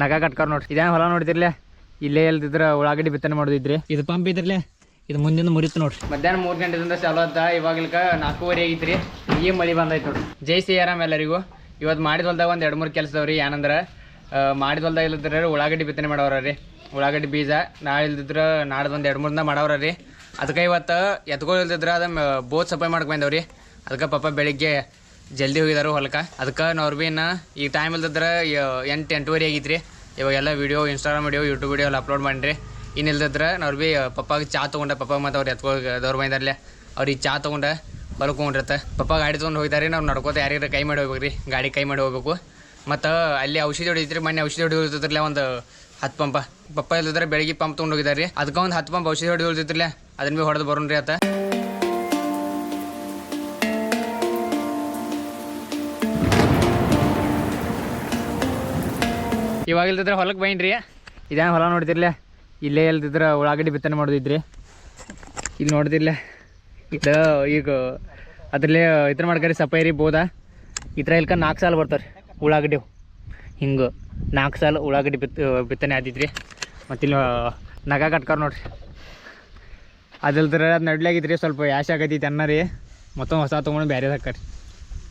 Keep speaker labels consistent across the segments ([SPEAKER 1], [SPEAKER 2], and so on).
[SPEAKER 1] ನಗ ಕಟ್ಕಾರ ನೋಡ್ರಿ ಇದೇನು ಹೊಲ ನೋಡ್ತಿರ್ಲೆ ಇಲ್ಲೇ ಎಲ್ದಿದ್ರ ಉಳ್ಳಾಗಡ್ಡಿ ಬಿತ್ತನೆ ಮಾಡೋದಿದ್ರಿ? ಇದು ಪಂಪ್ ಇದ್ರಲ್ಲೇ ಇದು ಮುಂದಿನ ಮುರಿತು ನೋಡ್ರಿ. ಮಧ್ಯಾಹ್ನ ಮೂರು ಗಂಟೆದಿಂದ ಚಾಲು ಅದ ಇವಾಗಲ್ಕ ನಾಲ್ಕೂವರೆ ರೀ ಈ ಮಳಿ ಬಂದೈತೆ ನೋಡ್ರಿ. ಜೈ ಸಿ ಆರಾಮ್ ಎಲ್ಲರಿಗೂ. ಇವತ್ತು ಮಾಡಿದ ಹೊಲ್ದಾಗ ಒಂದು ಎರಡು ಮೂರು ಕೆಲಸ ಅದಾವ್ರಿ ಏನಂದ್ರೆ ಮಾಡಿದ ಹೊಲ್ದಾಗ ಇಲ್ಲದ್ರೆ ಉಳ್ಳಾಗಡ್ಡಿ ಬಿತ್ತನೆ ಮಾಡವ್ರ ರೀ. ಉಳ್ಳಾಗಡ್ಡಿ ಬೀಜ ನಾಳೆ ಇಲ್ದಿದ್ರೆ ನಾಡ್ದು ಒಂದು ಎರಡು ಮೂರಿಂದ ಮಾಡವ್ರ ರೀ. ಅದಕ್ಕೆ ಇವತ್ತು ಎತ್ಕೊಳ್ಳಿಲ್ದಿದ್ರೆ ಇಲ್ದಿದ್ರ ಅದ ಬೋತ್ ಸಪ್ಲೈ ಮಾಡ್ಕೊಂಡವ್ರಿ ಬಂದವ್ರಿ. ಅದಕ್ಕೆ ಪಾಪ ಬೆಳಿಗ್ಗೆ ಜಲ್ದಿ ಹೋಗಿದಾರು ಹೊಲಕ್ಕೆ. ಅದಕ್ಕೆ ನಾವು ಭೀ ಇನ್ನು ಈಗ ಟೈಮ್ ಇಲ್ದಿದ್ರೆ ಎಂಟು, ಎಂಟೂವರೆ ಇವಾಗ ಇವಾಗೆಲ್ಲ video Instagram video YouTube video ಎಲ್ಲ ಅಪ್ಲೋಡ್ ಮಾಡಿರಿ. ಇನ್ನು ಇಲ್ದಿದ್ರೆ ನಾವು ಭೀ ಪಪ್ಪಾಗೆ ಚಾ ತೊಗೊಂಡೆ ಪಪ್ಪ ಮತ್ತು ಅವ್ರು ಎತ್ಕೊ ದೌರ್ ಬಂದಾರಲ್ಲೇ ಅವ್ರಿಗೆ ಚಾ ತೊಗೊಂಡೆ ಬಲ್ಕೊಂಡಿರತ್ತೆ. ಪಪ್ಪ ಗಾಡಿ ತೊಗೊಂಡು ಹೋಗಿದ್ದಾರೆ ನಾವು ನಡ್ಕೋತ ಯಾರಿಗಾರ ಕೈ ಮಾಡಿ ಹೋಗ್ಬೇಕು ರೀ ಗಾಡಿ ಕೈ ಮಾಡಿ ಹೋಗ್ಬೇಕು. ಮತ್ತು ಅಲ್ಲಿ ಔಷಧಿ ಹೊಡಿತ್ರಿ ಮೊನ್ನೆ ಔಷಧಿ ಹೊಡಿ ಉಳಿದಿದ್ರಲ್ಲ ಒಂದು ಹತ್ತು ಪಂಪ. ಪಪ್ಪ ಇಲ್ದಿದ್ರೆ ಬೆಳಗ್ಗೆ ಪಂಪ್ ತೊಗೊಂಡು ಹೋಗಿದ್ದಾರೆ ರೀ ಅದಕ್ಕೆ ಒಂದು ಹತ್ತು ಪಂಪ್ ಔಷಧಿ ಹೊಡಿ ಉಳಿದಿದ್ರಲ್ಲ ಅದನ್ನ ಭೀ ಹೊಡೆದು ಬರೋಣ ರೀ ಆತ. ಇವಾಗ ಇಲ್ದಿದ್ರೆ ಹೊಲಕ್ಕೆ ಬೈನ್ರಿ ಇದೇನು ಹೊಲ ನೋಡ್ತಿರ್ಲೆ ಇಲ್ಲೇ ಇಲ್ದಿದ್ರೆ ಉಳ್ಳಾಗಡ್ಡಿ ಬಿತ್ತನೆ ಮಾಡೋದಿದ್ರಿ. ಇಲ್ಲಿ ನೋಡ್ತಿರ್ಲೆ ಇದು ಈಗ ಅದ್ರಲ್ಲೇ ಇದ್ರ ಮಾಡ್ಕರಿ ಸಪೈರಿ ಬೋದ. ಥರ ಇಲ್ಕ ನಾಲ್ಕು ಸಾಲ ಬರ್ತಾರೆ ಉಳ್ಳಾಗಡ್ಡಿ. ಹಿಂಗೆ ನಾಲ್ಕು ಸಾಲ ಉಳ್ಳಾಗಡ್ಡಿ ಬಿತ್ತ ಬಿತ್ತನೆ ಆದಿದ್ರಿ. ಮತ್ತು ಇಲ್ಲಿ ನಗ ಕಟ್ಕಾರ ನೋಡ್ರಿ. ಅದಲ್ದ್ರ ಅದು ನಡ್ಲಾಗಿದ್ರಿ ಸ್ವಲ್ಪ ಯಾಶ ಆಗೈತಿ ಅನ್ನ ರೀ ಮತ್ತೊಂದು ಹೊಸ ತೊಗೊಂಡು ಬೇರೆ ಹಾಕಾರಿ.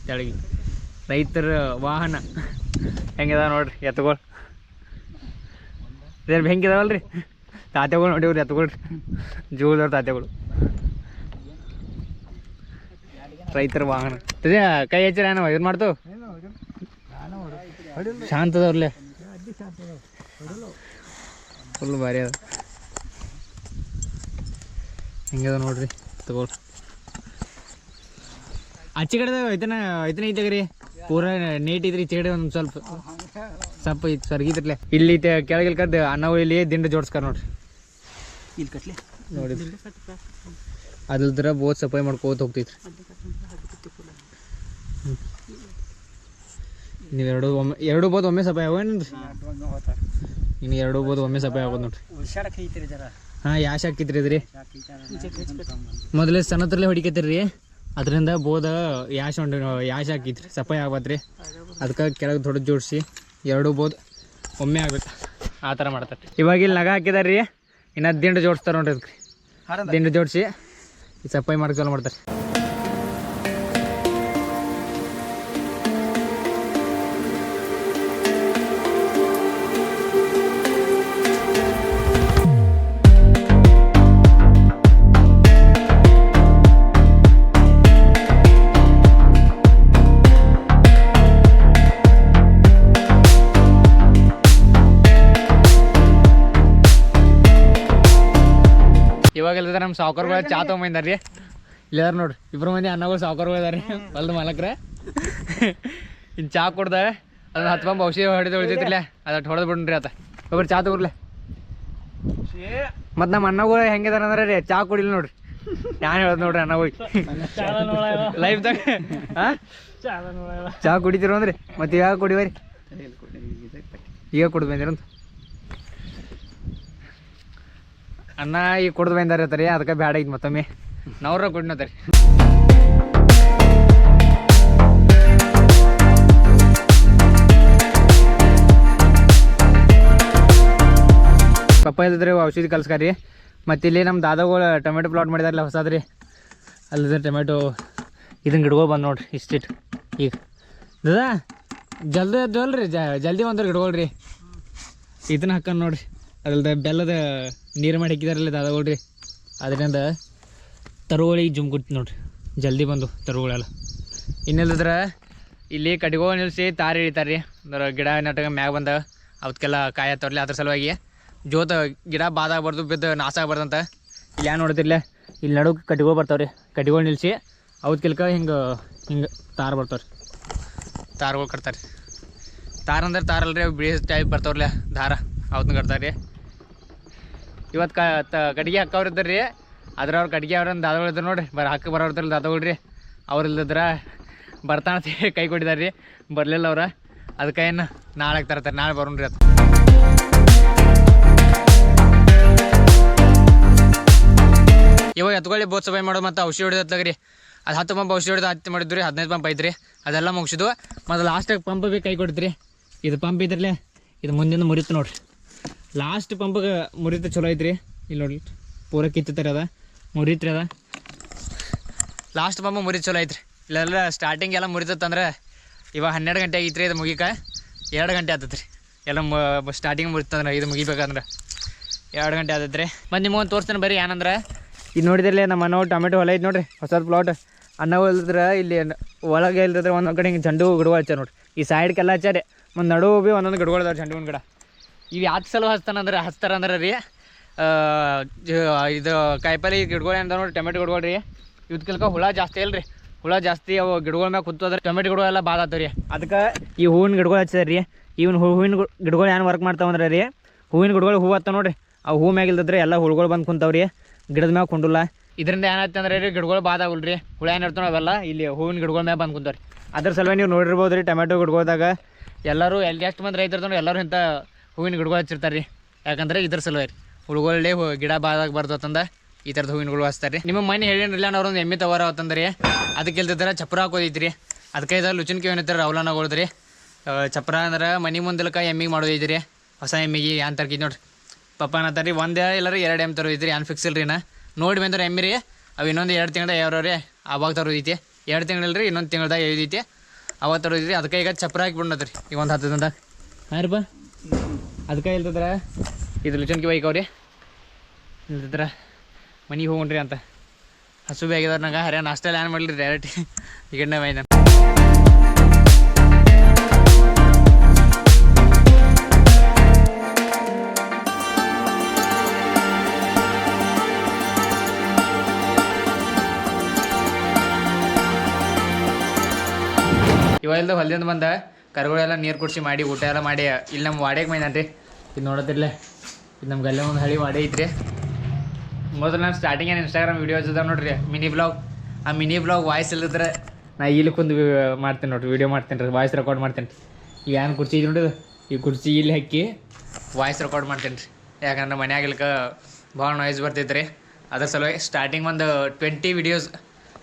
[SPEAKER 1] ತೆಳಗೆ. ರೈತರ ವಾಹನ ಹೆಂಗಿದೆ ನೋಡ್ರಿ ಎತ್ತುಗಳು ಇದ್ರ ಹೆಂಗಿದಾವಲ್ರಿ? ತಾತೆಗಳು ನೋಡಿವ್ರಿ ಎತ್ಕೊಳ್ರಿ. ಜೂದವ್ರ ತಾತೆಗಳು ರೈತರ ವಾಹನ. ಕೈ ಹಚ್ಚಿರ ಏನವ? ಇದು ಮಾಡ್ತು? ಶಾಂತ ಅದಾವ್ರಲ್ಲೇ ಫುಲ್ ಭಾರಿ ಅದ. ಹೆಂಗದ ನೋಡ್ರಿ ತಗೊಳ್ರಿ ಆಚೆ ಕಡೆ ಐತನ ಐತನ ಐತೆಗ್ರಿ ಪೂರ ನೀಟ್ ಇದ್ರಿ ಈಚೆ ಕಡೆ ಒಂದು ಸ್ವಲ್ಪ. ಸ್ವಲ್ಪ ಈಗ ಸರ್ಗಿದ್ರಲೆ ಇಲ್ಲಿ ಕೆಳಗಿಲ್ ಕದ್ದು ಅನ್ನ ಇಲ್ಲಿ ದಿಂಡ ಜೋಡಿಸ್ಕರ್ ನೋಡ್ರಿ.
[SPEAKER 2] ಇಲ್ಲಿ ಕಟ್ಲಿ.
[SPEAKER 1] ನೋಡಿ. ಅದ್ರ ಬೋತ್ ಸಫಾಯಿ ಮಾಡ್ಕೋತ ಹೋಗ್ತೈತ್ರಿ. ನೀವು ಎರಡು ಒಮ್ಮೆ ಎರಡು ಬೋದ್ ಒಮ್ಮೆ ಸಫಾಯಿ ಆಗೋನ್ರಿ ಇನ್ನು ಎರಡು ಬೋದ್ ಒಮ್ಮೆ ಸಫಾಯಿ ಆಗೋದು ನೋಡ್ರಿ. ಹಾಂ ಯಾಶ್ ಹಾಕಿತ್ರಿ ಇದ್ರಿ ಮೊದಲೇ ಸಣ್ಣತ್ರಲ್ಲೇ ಹೊಡಿಕತ್ತೀರಿ ಅದರಿಂದ ಬೋದ ಯಾಶ್ ಹೊಂಡಿ ಯಾಶ್ ಹಾಕಿತ್ರಿ ಸಫಾಯಿ ಆಗ್ಬಾತ್ರಿ. ಅದಕ್ಕೆ ಕೆಳಗೆ ದೊಡ್ಡ ಜೋಡಿಸಿ. ಎರಡು ಬೋದು. ಒಮ್ಮೆ ಆಗ್ಬೇಕು ಆ ಥರ ಮಾಡ್ತಾರೆ. ಇವಾಗ ಇಲ್ಲಿ ನಗ ಹಾಕಿದಾರೆ ರೀ. ಇನ್ನು ದಿಂಡು ಜೋಡಿಸ್ತಾರೆ ನೋಡ್ರಿ ಅದಕ್ಕೆ ದಿಂಡು ಜೋಡಿಸಿ. ಈ ಸಫಾಯಿ ಮಾಡಕ್ಕೆ ಚಾಲು ಮಾಡ್ತಾರೆ. ಇವಾಗ ನಮ್ಮ ಸಾವುಕಾರ್ಗಳು ಚಾ ತೊಗೊಂಬಂದಾರ ರೀ ಇಲ್ಲಾರ ನೋಡ್ರಿ ಇಬ್ರು ಮಂದಿ ಅನ್ನಗಳು ಸಾವುಕಾರ್ಗಳು ಇದಾರೆ ಹೊಲ್ದ ಮಾಲಕ್ರ. ಇನ್ನು ಚಾ ಕೊಡ್ದೆ ಅದನ್ನ ಹತ್ತು ಬಂಬ ಔಷಧಿ ಹೊಡೆದು ಉಳಿತೈತಿಲ್ಲ ಅದಟ್ಟು ಹೊಡೆದು ಬಿಡ್ರಿ ಆತ. ಒಬ್ರು ಚಾ ತಗೋರ್ಲೆ. ಮತ್ತು ನಮ್ಮ ಅಣ್ಣಗಳು ಹೆಂಗಿದಾರ ಅಂದ್ರೆ ರೀ ಚಾ ಕುಡಿಲ್ಲ ನೋಡ್ರಿ. ನಾನು ಹೇಳೋದು ನೋಡ್ರಿ ಅಣ್ಣಗಳು ಲೈಫ್ದಾಗ ಹಾಂ ಚಾ ಕುಡಿತೀರ ಅಂದ್ರಿ ಮತ್ತೆ ಇವಾಗ ಕುಡಿವರಿ ಈಗ ಕುಡ್ದು ಬಂದಿರಂತ ಅನ್ನ ಈಗ ಕುಡ್ದು ಬಂದಾರ ರೀ ಅದಕ್ಕೆ ಬ್ಯಾಡ ಈಗ ಮತ್ತೊಮ್ಮೆ. ನಾವ್ರ ಕುಡ್ನತ್ತಾರೆ ಪಪ್ಪ ಇದ್ರಿ ಔಷಧಿ ಕಲ್ಸ್ಕಾರಿ. ಮತ್ತು ಇಲ್ಲಿ ನಮ್ಮ ದಾದಾಗಳು ಟೊಮೆಟೊ ಪ್ಲಾಟ್ ಮಾಡಿದಾರಲ್ಲ ಹೊಸದ್ರಿ. ಅಲ್ಲದ ಟೊಮೆಟೊ ಇದನ್ನ ಗಿಡಗಳು ಬಂದು ನೋಡ್ರಿ ಇಷ್ಟಿಟ್ಟು ಈಗ. ದಾದಾ, ಜಲ್ದಿ ಎದ್ದಲ್ರಿ ಜಲ್ದಿ ಒಂದ್ರ ಗಿಡಗಳ್ರಿ. ಇದನ್ನ ಹಾಕೊಂಡು ನೋಡ್ರಿ. ಅದಲ್ದ ಬೆಲ್ಲದ ನೀರು ಮಾಡಿ ಹಾಕಿದಾರಲ್ಲ ದಾದಾಗಳ್ರಿ ಅದರಿಂದ ತರುವಳಿಗೆ ಜುಮ್ ಕೊಡ್ತಿ ನೋಡ್ರಿ. ಜಲ್ದಿ ಬಂದು ತರುವಳೆಲ್ಲ ಇನ್ನಿಲ್ಲದ್ರೆ? ಇಲ್ಲಿ ಕಟ್ಗೋ ನಿಲ್ಲಿಸಿ ತಾರಿ ಇಳಿತಾರೆ ರೀ ಅಂದ್ರೆ ಗಿಡ ನಟಗ ಮ್ಯಾಗ ಬಂದ ಅವಕ್ಕೆಲ್ಲ ಕಾಯಿ ಹತ್ತವ್ರಲ್ಲ ಅದ್ರ ಸಲುವಾಗಿ. ಜೋತ ಗಿಡ ಬಾದಾಗಬಾರ್ದು ಬಿದ್ದು ನಾಶ ಆಗ್ಬಾರ್ದಂತ ಇಲ್ಲಿ ಏನು ನೋಡ್ತಿರ್ಲೆ? ಇಲ್ಲಿ ನಡುವೆ ಕಟ್ಟಿಗೆ ಬರ್ತಾವ್ರಿ. ಕಟ್ಟಿಗೆ ನಿಲ್ಲಿಸಿ ಅವಕ್ಕೆಲ್ಕ ಹಿಂಗೆ ಹಿಂಗೆ ತಾರ ಬರ್ತಾವ್ರಿ. ತಾರ್ಗಳು ಕಟ್ತಾರೆ ತಾರ ಅಂದ್ರೆ ಅವು ಬಿಳಿ ಟೈಪ್ ಬರ್ತಾವ್ರಲ್ಲ ದಾರ ಅವತ್ತನ್ನ ಕಟ್ತಾರೆ ರೀ ಇವತ್ತು ಕ ತ ಕಟ್ಗೆ ಹಾಕವ್ರು ಇದ್ದಾರೆ ರೀ. ಅದ್ರ ಅವ್ರ ಕಟ್ಗೆ ಅವ್ರ ದಾದಗಳು ಇದ್ದಾರೆ ನೋಡ್ರಿ. ಬರ ಹಾಕಿ ಬರೋರ್ ಇದ್ರಲ್ಲ ದಾದಗಳು ರೀ ಅವ್ರು ಇಲ್ದಿದ್ರ ಬರ್ತಾನ ಕೈ ಕೊಟ್ಟಿದ್ದಾರೆ ರೀ. ಬರಲಿಲ್ಲ ಅವ್ರ. ಅದಕ್ಕೆ ಏನು ನಾಳೆ ತರ್ತಾರೆ ನಾಳೆ ಬರೋಣ ರೀ ಅದು ಇವಾಗ ಎತ್ಕೊಳ್ಳಿ ಬೋತ್ ಸಫಾಯಿ ಮಾಡೋದು ಮತ್ತು ಔಷಧಿ ಹೊಡೆದತ್ತಾಗ ರೀ. ಅದು ಹತ್ತು ಪಂಪ್ ಔಷಧಿ ಹೊಡೆದು ಹತ್ತು ಮಾಡಿದ್ರಿ, ಹದಿನೈದು ಪಂಪ್ ಐತ್ರಿ. ಅದೆಲ್ಲ ಮುಗಿಸಿದ್ವು. ಮತ್ತು ಲಾಸ್ಟಾಗ ಪಂಪ್ ಭೀ ಕೈ ಕೊಡ್ತ್ರಿ ಇದು ಪಂಪ್ ಇದ್ರಲ್ಲೇ, ಇದು ಮುಂದಿನ ಮುರಿತು ನೋಡ್ರಿ. ಲಾಸ್ಟ್ ಪಂಪ್ಗೆ ಮುರಿತ ಚಲೋ ಐತ್ರಿ. ಇಲ್ಲಿ ನೋಡ್ರಿ, ಪೂರ ಕಿತ್ತರಿ ಅದ. ಮುರಿತ್ರಿ ಅದ. ಲಾಸ್ಟ್ ಪಂಪ್ ಮುರಿದು ಚಲೋ ಐತ್ರಿ. ಇಲ್ಲೆಲ್ಲ ಸ್ಟಾರ್ಟಿಂಗ್ ಎಲ್ಲ ಮುರಿತಂದ್ರೆ ಇವಾಗ ಹನ್ನೆರಡು ಗಂಟೆ ಆಗೈತ್ರಿ ಇದು ಮುಗಿಕ. ಎರಡು ಗಂಟೆ ಆತತ್ರಿ. ಎಲ್ಲ ಸ್ಟಾರ್ಟಿಂಗ್ ಮುರಿತಂದ್ರೆ ಇದು ಮುಗಿಬೇಕಂದ್ರೆ. ಎರಡು ಗಂಟೆ ಆತೈತ್ರಿ. ಬಂದು ಒಂದು ತೋರಿಸ್ತೇನೆ ಬರ್ರಿ ಏನಂದ್ರೆ. ಇದು ನೋಡಿದ್ರಲ್ಲೇ ನಮ್ಮ ಅಣ್ಣ ಟೊಮೆಟೊ ಹೊಲ ಐತೆ ನೋಡ್ರಿ. ಹೊಸದು ಪ್ಲಾಟ್ ಅನ್ನ ಹೊಲ್ದ್ರೆ ಇಲ್ಲಿ ಒಳಗೆ ಇಲ್ದಿದ್ರೆ ಒಂದೊಂದು ಕಡೆ ಹಿಂಗೆ ಚೆಂಡು ಗಿಡಗಳು ಹಚ್ಚಾರ ನೋಡ್ರಿ. ಈ ಸೈಡ್ಗೆಲ್ಲ ಹಚ್ಚಾರೆ ಒಂದು ನಡು ಭೀ ಒಂದೊಂದು ಗಿಡಗಳು ಚೆಂಡು ಹೂವಿನ ಗಿಡ. ಇವು ಯಾಕೆ ಸಲ ಹಚ್ತಾನಂದ್ರೆ ಹಚ್ತಾರಂದ್ರೆ ರೀ ಇದು ಕಾಯಿಪಲ್ಲೆ ಗಿಡಗಳು ಏನದ ನೋಡಿ ಟೊಮೆಟೊ ಗಿಡಗಳು ರೀ. ಇವತ್ಕಿಲ್ಕ ಹುಳ ಜಾಸ್ತಿ ಇಲ್ರಿ. ಹುಳ ಜಾಸ್ತಿ ಅವು ಗಿಡಗಳ ಮ್ಯಾಗ ಕುತ್ತೋದ್ರೆ ಟೊಮೆಟೊ ಗಿಡಗಳು ಎಲ್ಲ ಬಾದ ರೀ. ಅದಕ್ಕೆ ಈ ಹೂವಿನ ಗಿಡಗಳು ಹಚ್ಚಾರ ರೀ. ಇವನ್ ಹೂವಿನ ಗಿಡ- ಗಿಡಗಳು ಏನು ವರ್ಕ್ ಮಾಡ್ತಾವಂದ್ರೆ ರೀ ಹೂವಿನ ಗಿಡಗಳು ಹೂವು ಹತ್ತ ನೋಡಿರಿ. ಆ ಹೂ ಮ್ಯಾಗ ಇಲ್ದಿದ್ರೆ ಎಲ್ಲ ಹುಳುಗಳು ಬಂದು ಕುಂತಾವ್ರಿ ಗಿಡದ ಮ್ಯಾಗ ಕುಂಡುಲ್ಲ. ಇದರಿಂದ ಏನಾಯ್ತು ಅಂದ್ರೆ ರೀ ಗಿಡಗಳು ಬಾದಾವಲ್ರಿ ಹುಳ ಏನು ಇರ್ತಾವ ಅವೆಲ್ಲ ಇಲ್ಲಿ ಹೂವಿನ ಗಿಡಗಳ ಮ್ಯಾಗ ಬಂದು ಕುಂತಾವ್ರಿ ಅದ್ರ ಸಲುವಾಗಿ ನೀವು ನೋಡಿರ್ಬೋದು ರೀ ಟೊಮೆಟೊ ಗಿಡಗಳ್ದಾಗ. ಎಲ್ಲರೂ ಎಲ್ಲಿ ಎಷ್ಟು ಮಂದಿ ರೈತರು ಎಲ್ಲರೂ ಇಂಥ ಹೂವಿನ ಗಿಡಗಳು ಹಚ್ಚಿರ್ತಾರೆ ರೀ. ಯಾಕಂದ್ರೆ ಇದ್ರ ಸಲುವಾಗಿ ರೀ. ಗಿಡ ಬಾದಾಗ ಬರ್ತದಂದ ಈ ಥರದ ಹೂವಿನ ಗಿಡಗಳು ಹಚ್ತಾರೆ ನಿಮ್ಮ ಮನೆ ಹೇಳಿರಲಿಲ್ಲ ಅವ್ರು ಒಂದು ಎಮ್ಮೆ ತವರ ಅವತ್ತಂದ್ರಿ ಅದಕ್ಕೆ ಇಲ್ದಿದ್ರೆ ಚಪ್ರ ಹಾಕೋದೈತ್ರಿ ಅದಕ್ಕೆ ಇದ್ರ ಲುಚಿನ್ಕಿ ಏನಿರ್ತಾರೆ ಅವಲನಗೊಳ್ದ್ರಿ ಚಪ್ರ ಅಂದ್ರೆ ಮನೆ ಮುಂದಲಕ ಎಮ್ಮಿಗೆ ಮಾಡೋದೈತ್ರಿ ಹೊಸ ಎಮ್ಮಿಗೆ ಏನ್ ತರ್ಕಿದ್ ನೋಡ್ರಿ. ಪಪ್ಪ ಅನ್ನತ್ತಾರ ಒಂದೇ ಎಲ್ಲರೂ ಎರಡು ಎಂ ತರೋದೈತ್ರಿ ಏನು ಫಿಕ್ಸ್ ಇಲ್ರಿ ನಾ ನೋಡಿ ಬಂದ್ರೆ ಎಮ್ಮಿ ರೀ, ಅವು ಇನ್ನೊಂದು ಎರಡು ತಿಂಗಳ ರೀ, ಅವಾಗ ತರೋದೈತಿ ಎರಡು ತಿಂಗಳಿಲ್ರಿ, ಇನ್ನೊಂದು ತಿಂಗಳ್ದಾಗ ಐದೈತಿ ಅವಾಗ ತರೋದೈತಿ ಅದಕ್ಕೆ ಈಗ ಚಪ್ರ ಹಾಕಿ ಬಿಡತ್ರಿ ಈಗ ಒಂದು ಹತ್ತದಂದಾಗ. ಹಾಂ ರೀ ಬಾ. ಅದಕ್ಕೆ ಇಲ್ತದ್ರ ಇದು ಲುಚನ್ಕಿ ಬೈಕ್ ಅವ್ರಿ ಇಲ್ತದ್ರ ಮನೆಗೆ ಹೋಗ್ರಿ ಅಂತ. ಹಸು ಬೇಗಿದವ್ರು ನಂಗೆ ಹರ್ಯ ನಾಷ್ಟ ಏನು ಮಾಡಲಿ ಡೈರೆಕ್ಟ್ ಈಗ ಮೈನ ಇವಾಗ ಹೊಲದಿಂದ ಬಂದ. ಕರುಗಳೆಲ್ಲ ನೀರು ಕುಡಿಸಿ ಮಾಡಿ, ಊಟ ಎಲ್ಲ ಮಾಡಿ, ಇಲ್ಲಿ ನಮ್ಮ ವಾಡೆಗೆ ಮೈದಾನ್ರಿ ಇದು ನೋಡೋದಿಲ್ಲ ಇದು ನಮ್ಮ ಗಲ್ಲೆ ಒಂದು ಹಳಿ ವಾಡೆ ಐತ್ರಿ. ಮೊದಲು ನಾನು ಸ್ಟಾರ್ಟಿಂಗ್ ಏನು ಇನ್ಸ್ಟಾಗ್ರಾಮ್ ವೀಡಿಯೋಸ್ ಇದಾವೆ ನೋಡ್ರಿ ಮಿನಿ ಬ್ಲಾಗ್ ಆ ಮಿನಿ ಬ್ಲಾಗ್ ವಾಯ್ಸ್ ಇಲ್ಲದ್ರೆ ನಾ ಇಲ್ಲಿ ಕುಂದು ಮಾಡ್ತೀನಿ ನೋಡ್ರಿ ವೀಡಿಯೋ ಮಾಡ್ತೀನಿ ರೀ ವಾಯ್ಸ್ ರೆಕಾರ್ಡ್ ಮಾಡ್ತೀನಿ ಈಗ ಏನು ಕುರ್ಚಿ ಇದು ನೋಡಿದು? ಈ ಕುರ್ಚಿ ಇಲ್ಲಿ ಹಾಕಿ ವಾಯ್ಸ್ ರೆಕಾರ್ಡ್ ಮಾಡ್ತೀನಿ ರೀ. ಯಾಕಂದ್ರೆ ಮನ್ಯಾಗ ಇಲ್ಕ ಭಾಳ ನಾಯ್ಸ್ ಬರ್ತೈತೆ ರೀ. ಅದ್ರ ಸಲುವಾಗಿ ಸ್ಟಾರ್ಟಿಂಗ್ ಒಂದು ಟ್ವೆಂಟಿ ವಿಡಿಯೋಸ್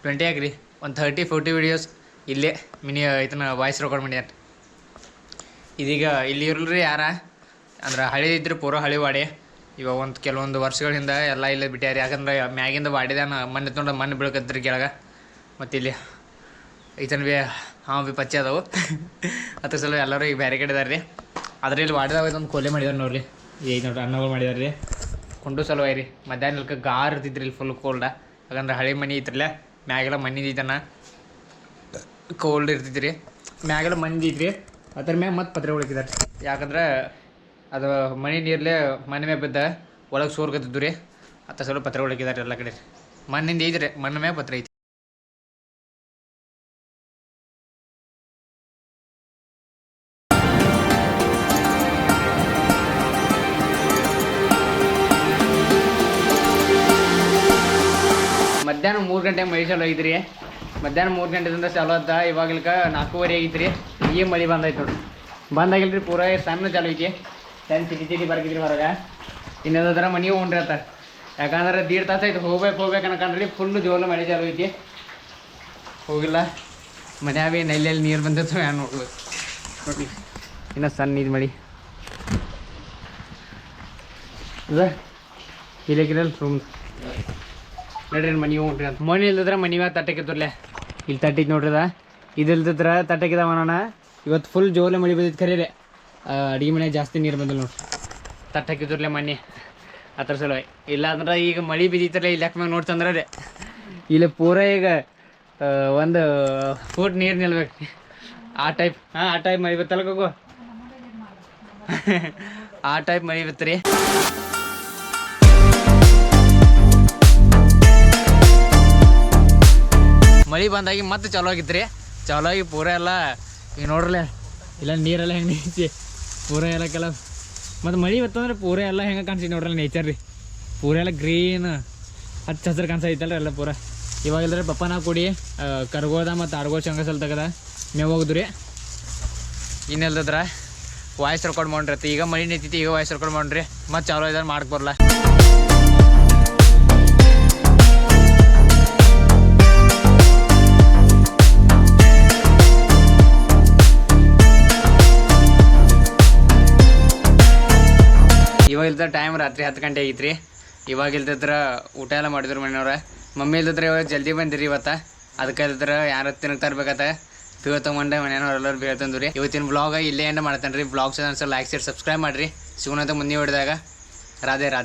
[SPEAKER 1] ಟ್ವೆಂಟಿ ಆಗ್ರಿ. ಒಂದು ಥರ್ಟಿ ಫೋರ್ಟಿ ವಿಡಿಯೋಸ್ ಇಲ್ಲೇ ಮಿನಿ ಇದನ್ನ ವಾಯ್ಸ್ ರೆಕಾರ್ಡ್ ಮಾಡ್ಯಾರ ಇದೀಗ ಇಲ್ಲಿ ಇರಲ್ರಿ ಯಾರ? ಅಂದ್ರೆ ಹಳೆ ಇದ್ರೆ ಪೂರ ಹಳೆ ವಾಡಿ. ಇವಾಗ ಒಂದು ಕೆಲವೊಂದು ವರ್ಷಗಳ ಹಿಂದೆ ಎಲ್ಲ ಇಲ್ಲೇ ಬಿಟ್ಟಾರಿ ಯಾಕಂದ್ರೆ ಮ್ಯಾಗಿಂದ ವಾಡಿದಾನ, ಮಣ್ಣು ತೊಗೊಂಡು ಮಣ್ಣು ಬೀಳ್ಕತ್ರಿ ಕೆಳಗೆ. ಮತ್ತು ಇಲ್ಲಿ ಈತನ ಬಿ ಹಾಂ ಬಿ ಪಚ್ಚೆ ಅದಾವು. ಅದ್ರ ಸಲ ಎಲ್ಲರೂ ಈಗ ಬೇರೆ ಕಡೆ ರೀ ಅದ್ರ ಇಲ್ಲಿ ವಾಡಿದಾಗ ಇದೊಂದು ಕೊಲೆ ಮಾಡಿದಾರೆ ನೋಡ್ರಿ. ಈಗ ನೋಡ್ರಿ ಅನ್ನಗಳು ಮಾಡಿದಾರೆ ರೀ ಕೊಂಡು ಸಲುವಾಗಿ ರೀ. ಮಧ್ಯಾಹ್ನ ಇಲ್ಕ ಗಾರ್ ಇರ್ತಿದ್ರಿ ಇಲ್ಲಿ ಫುಲ್ ಕೋಲ್ಡ ಯಾಕಂದ್ರೆ ಹಳೆ ಮನೆ ಐತ್ರಲ್ಲ, ಮ್ಯಾಗೆಲ್ಲ ಐತನ. ಕೋಲ್ಡ್ ಇರ್ತಿದ್ರಿ. ಮ್ಯಾಗೆಲ್ಲ ಐತ್ರಿ. ಅದ್ರ ಮ್ಯಾಗ ಮತ್ತೆ ಪತ್ರೆ ಉಳಿಕಿದಾರೆ. ಯಾಕಂದ್ರೆ ಅದು ಮನೆ ನೀರ್ಲೆ ಮನೆ ಮ್ಯಾಗ ಬಿದ್ದ ಒಳಗೆ ಸೋರ್ಗತ್ತಿದ್ದು ರೀ, ಅತ್ತ ಸ್ವಲ್ಪ ಪತ್ರೆ ಉಳಿಕಿದಾರೆ ಎಲ್ಲ ಕಡೆ. ಮಣ್ಣಿಂದ ಐತ್ರಿ ಮಣ್ಣ ಮ್ಯಾಗ ಪತ್ರ ಐತಿ. ಮಧ್ಯಾಹ್ನ ಮೂರು ಗಂಟೆ ಮಳೆ ಚಾಲು ಐತ್ರಿ ಮಧ್ಯಾಹ್ನ ಮೂರು ಗಂಟೆದಿಂದ ಚಾಲು ಆಯ್ತಾ ಇವಾಗ ಇಲ್ಕ ನಾಲ್ಕೂವರೆ ಆಗೈತ್ರಿ. ಈಗ ಮಳೆ ಬಂದೈತೆ ನೋಡ್ರಿ ಬಂದಾಗಿಲ್ರಿ ಪೂರ ಸಣ್ಣ ಚಾಲು ಐತಿ. ಸಣ್ಣ ಚಿಟಿ ಚಿಟಿ ಬರ್ಗಿದ್ರಿ ಹೊರಗೆ. ಇನ್ನೊಂದರ ಮನೆಗೆ ಹೋಗ್ರಿ ಅಂತ ಯಾಕಂದ್ರೆ ದೀಡ್ ತಾಸು ಆಯ್ತು ಹೋಗ್ಬೇಕು ಹೋಗ್ಬೇಕು ಅನ್ಕೊಂಡ್ರಿ ಫುಲ್ ಜೋಲು ಮಳೆ ಚಾಲು ಐತಿ. ಹೋಗಿಲ್ಲ. ಮನ್ಯಾವೆ ನೈಲಲ್ಲಿ ನೀರು ಬಂದಿತ್ತು ಏನು ನೋಡ್ಬೇಕು. ನೋಡಿ ಇನ್ನು ಸಣ್ಣ ಇದು ಮಳೆ. ಇಲ್ಲಕ್ಕಿರಲ್ಲ ರೂಮ್ ನಡ್ರಿ ಮನೆ ಹೋಗ್ರಿ ಅಂತ. ಮನೆ ಇಲ್ದಿದ್ರೆ ಮನೆ ಮ್ಯಾಗ ತಟ್ಟಕ್ಕೆ ಇಲ್ಲಿ ತಟ್ಟಿದ್ ನೋಡ್ರಿ ಅದ ಇದಿಲ್ದಿದ್ರೆ ಇಲ್ದಿದ್ರ ತಟ್ಟಕ್ಕಿದ ಮನನ ಇವತ್ತು ಫುಲ್ ಜೋರ್ಲೆ ಮಳೆ ಬಿದ್ದಿತ್ತು ಖರೀರಿ ಅಡಿಗೆ ಮನೆ ಜಾಸ್ತಿ ನೀರು ಬಂದಿಲ್ಲ ನೋಡ್ರಿ. ತಟ್ಟಕ್ಕಿದ್ರಲೆ ಮನೆ ಆ ಥರ ಸಲುವಾಗಿ. ಇಲ್ಲ ಅಂದ್ರೆ ಈಗ ಮಳೆ ಬಿದ್ದಿತ್ತಲ್ಲ ಇಲ್ಲಿ ಯಾಕೆ ಮ್ಯಾಗ ನೋಡ್ತಂದ್ರೆ ಅದೇ. ಇಲ್ಲಿ ಪೂರ ಈಗ ಒಂದು ಫೂಟ್ ನೀರು ನಿಲ್ಬೇಕು. ಆ ಟೈಪ್ ಹಾಂ, ಆ ಟೈಪ್ ಮಳೆ ಬತ್ತಲ್ಲ ಹೋಗು ಆ ಟೈಪ್ ಮಳೆ ಬತ್ರಿ ಮಳೆ ಬಂದಾಗಿ ಮತ್ತೆ ಚಲೋ ಆಗಿತ್ತು ರೀ. ಚಲೋ ಆಗಿ ಪೂರ ಎಲ್ಲ ಈಗ ನೋಡ್ರಲ್ಲ? ಇಲ್ಲ ನೀರೆಲ್ಲ ಹೆಂಗೆ ನಿಂತಿ ಪೂರ ಎಲ್ಲ ಕೆಲ ಮತ್ತು ಮಳೆ ಬತ್ತಂದ್ರೆ ಪೂರ ಎಲ್ಲ ಹೆಂಗೆ ಕಾಣಿಸಿ ನೋಡ್ರಲ್ಲ ನೇಚರ್ ರೀ ಪೂರ ಎಲ್ಲ ಗ್ರೀನ್ ಹಚ್ಚ ಹಸಿರು ಕಾಣಿಸೈತಲ್ಲ ಎಲ್ಲ ಪೂರ. ಇವಾಗ ಇಲ್ಲದ್ರೆ ಪಪ್ಪ ನಾವು ಕೊಡಿ ಕರ್ಗೋದ ಮತ್ತು ಆಡ್ಗೋ ಚಂಗಸಲ್ ತೆಗದ. ನೀವು ಹೋಗಿದ್ರಿ. ರೀ ಇನ್ನೆಲ್ದದ್ರ ವಾಯ್ಸ್ ರೆಕಾರ್ಡ್ ಮಾಡ್ರಿ ಈಗ ಮಳೆ ನಿಂತೈತಿ ಈಗ ವಾಯ್ಸ್ ರೆಕಾರ್ಡ್ ಮಾಡ್ರಿ. ಮತ್ತು ಚಾಲೋ ಇದ್ದಾರೆ ಮಾಡಕ್ಕೆ ಬರಲ್ಲ ಇಲ್ದ ಟೈಮ್ ರಾತ್ರಿ ಹತ್ತು ಗಂಟೆ ಆಗೈತ್ರಿ. ಇವಾಗ ಇಲ್ದಿದ್ರ ಊಟ ಎಲ್ಲ ಮಾಡಿದ್ರು ಮನೆಯವ್ರ. ಮಮ್ಮಿ ಇಲ್ದಿದ್ರೆ ಇವಾಗ ಜಲ್ದಿ ಬಂದಿರಿ ಇವತ್ತ. ಅದಕ್ಕೆ ಇಲ್ದ್ರ ಯಾರು ತಿನ್ನಕ್ ತರ್ಬೇಕತ್ತ ಬೀಳ ತೊಗೊಂಡೆ ಮನೆಯವ್ರು ಎಲ್ಲರೂ ಬೇಗ ತಂದ್ರಿ. ಇವತ್ತಿನ ಬ್ಲಾಗ್ ಇಲ್ಲೇ ಎಂಡ್ ಮಾಡ್ತಾನೆ ರೀ ಬ್ಲಾಗ್ಸ್ ಲೈಕ್ ಶೇರ್ ಸಬ್ಸ್ಕ್ರೈಬ್ ಮಾಡಿರಿ. ಸಿಗೋಣಂತ ಮುಂದೆ ಹೊಡೆದಾಗ. ರಾಧೆ ರಾಧೆ.